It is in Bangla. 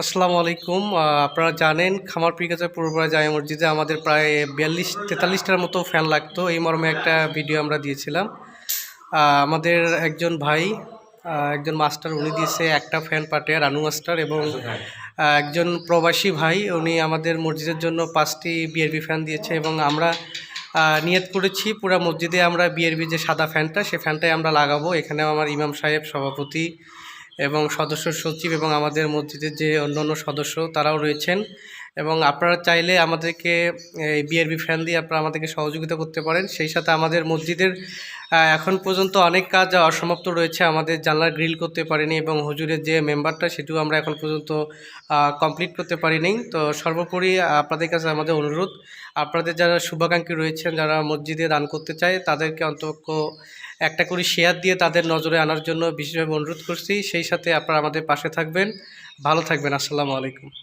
আসসালামু আলাইকুম। আপনারা জানেন খামার পিকাজের পূর্বপাড়া জামে মসজিদে আমাদের প্রায় বিয়াল্লিশ, তেতাল্লিশটার মতো ফ্যান লাগতো। এই মর্মে একটা ভিডিও আমরা দিয়েছিলাম। আমাদের একজন ভাই একজন মাস্টার, উনি দিয়েছে একটা ফ্যান পাটে, রানু মাস্টার এবং একজন প্রবাসী ভাই। উনি আমাদের মসজিদের জন্য পাঁচটি বিআরবি ফ্যান দিয়েছে এবং আমরা নিয়ত করেছি পুরো মসজিদে আমরা বিআরবি যে সাদা ফ্যানটা, সে ফ্যানটাই আমরা লাগাবো। এখানে আমার ইমাম সাহেব সভাপতি এবং সদস্য সচিব এবং আমাদের মসজিদের যে অন্য অন্য সদস্য তারাও রয়েছেন। এবং আপনারা চাইলে আমাদেরকে বিআরবি ফ্যান দিয়ে আপনারা আমাদেরকে সহযোগিতা করতে পারেন। সেই সাথে আমাদের মসজিদের এখন পর্যন্ত অনেক কাজ অসমাপ্ত রয়েছে, আমাদের জানলার গ্রিল করতে পারিনি এবং হুজুরের যে মেম্বারটা সেটিও আমরা এখন পর্যন্ত কমপ্লিট করতে পারিনি। তো সর্বোপরি আপনাদের কাছে আমাদের অনুরোধ, আপনাদের যারা শুভাকাঙ্ক্ষী রয়েছেন, যারা মসজিদে দান করতে চায়, তাদেরকে অন্তত একটা করে শেয়ার দিয়ে তাদের নজরে আনার জন্য বিশেষভাবে অনুরোধ করছি। সেই সাথে আপনারা আমাদের পাশে থাকবেন। ভালো থাকবেন। আসসালামু আলাইকুম।